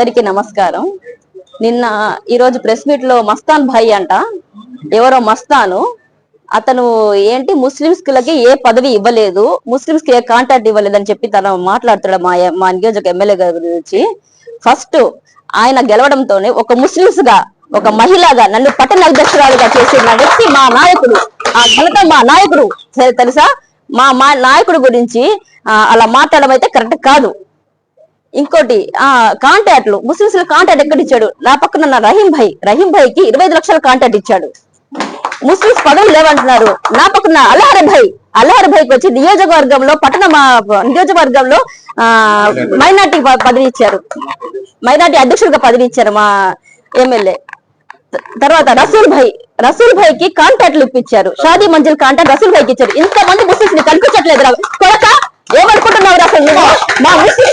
అందరికీ నమస్కారం. నిన్న ఈరోజు ప్రెస్ మీట్లో మస్తాన్ భాయ్ అంట. ఎవరో మస్తాను. అతను ఏంటి ముస్లింస్ లకి ఏ పదవి ఇవ్వలేదు ముస్లింస్కి ఏ కాంటాక్ట్ ఇవ్వలేదు అని చెప్పి తను మాట్లాడుతాడు మా మా నియోజక ఎమ్మెల్యే గారి గురించి. ఫస్ట్ ఆయన గెలవడంతోనే ఒక ముస్లింస్గా ఒక మహిళగా నన్ను పట్టణ అధ్యక్షురాలుగా చేసిన వ్యక్తి మా నాయకుడు ఆ ఘనత మా నాయకుడు. సరే తెలుసా? మా మా నాయకుడు గురించి అలా మాట్లాడడం అయితే కరెక్ట్ కాదు. ఇంకోటి ఆ కాంటాక్ట్లు. ముస్లింస్ కాంటాక్ట్ ఎక్కడ ఇచ్చాడు నా పక్కన ఉన్న రహీం భాయ్. రహీం భాయ్కి ఇరవై ఐదు లక్షల కాంటాక్ట్ ఇచ్చాడు. ముస్లింస్ పదవులు లేవంటున్నారు. నా పక్కన అల్లాహర్ భాయ్. అల్లాహర్ భాయ్కి వచ్చి నియోజకవర్గంలో పట్టణ మా- నియోజకవర్గంలో ఆ మైనార్టీ పదవి ఇచ్చారు. మైనార్టీ అధ్యక్షుడిగా పదవి ఇచ్చారు మా ఎమ్మెల్యే. తర్వాత రసూల్ భాయ్. రసూల్ భాయ్కి కాంటాక్ట్లు ఇప్పించారు. షాదీ మంజిల్ కాంటాక్ట్ రసూల్ భాయ్కి ఇచ్చారు. ఇంతమంది ముస్లింస్ని కనిపించట్లేదు కొడక! ఏమనుకుంటున్నావు అసలు నువ్వు? మా అసలు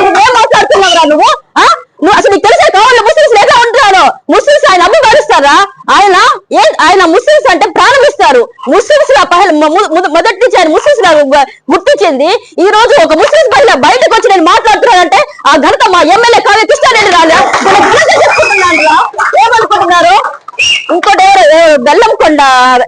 నువ్వేం మాట్లాడుతున్నావు రా నువ్వు? ఆ? నువ్వు అసలు నీకు తెలిసే కావాలి ముస్లింస్ ఎట్లా ఉంటున్నారో ముస్లింస్ ఆయన అమ్మ భరిస్తారా ఆయన ఏ? ఆయన ముస్లింస్ అంటే ప్రాణం ఇస్తారు. ముస్లింస్ లా పహల్ ము- ము- మొదటి నుంచి ఆయన గు- గుర్తించింది ఈ రోజు ఒక ముస్లిం మహిళ బయటకు వచ్చి నేను మాట్లాడుతున్నానంటే ఆ ఘనత మా ఎమ్మెల్యే కావ్య కృష్ణారెడ్డి రాలే నేను ఘనత చెప్పుకుంటున్నాను రా. ఏమనుకుంటున్నారు ఇంకోటి ఎవరు? ఎవరు? బెల్లంకొండ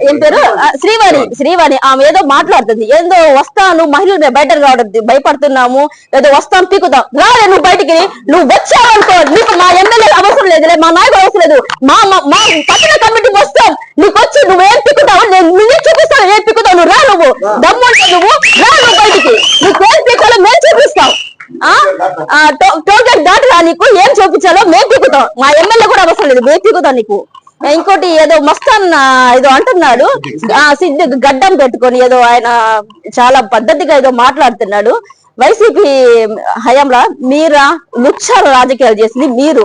ఏం పేరు? శ్రీవాణి. శ్రీవాణి. ఆమె ఏదో మాట్లాడుతుంది. ఏదో వస్తాను మహిళలు బయట రావడం భయపడుతున్నాము. ఏదో వస్తాం పీకుతాం. రాలే నువ్వు బయటికి నువ్వు వచ్చావనుకో నీకు మా ఎమ్మెల్యే అవసరం లేదులే మా నాయకుడు అవసరం లేదు. మా మా- మా పట్టణ కమిటీకి వస్తాం. నీకు వచ్చి నువ్వేం పీకుతావు నేను నువ్వే చూపిస్తాను ఏం పీకుతావు నువ్వు రా నువ్వు. దమ్ముంటే నువ్వు రా నువ్వు బయటికి. నీకు ఏం పీకాలో మేము చూపిస్తాం. టోల్ గేట్ దాటి రా నీకు? ఏం చూపించాలో మేము పీకుతాం. మా ఎమ్మెల్యే కూడా అవసరం లేదు. మేము పీకుతాం నీకు. ఇంకోటి ఏదో మస్తాన్ ఏదో అంటున్నాడు. ఆ సిద్ధు గడ్డం పెట్టుకొని ఏదో ఆయన చాలా పద్ధతిగా ఏదో మాట్లాడుతున్నాడు. వైసీపీ హయాంలో మీరా లుచ్చ రాజకీయాలు చేసింది మీరు.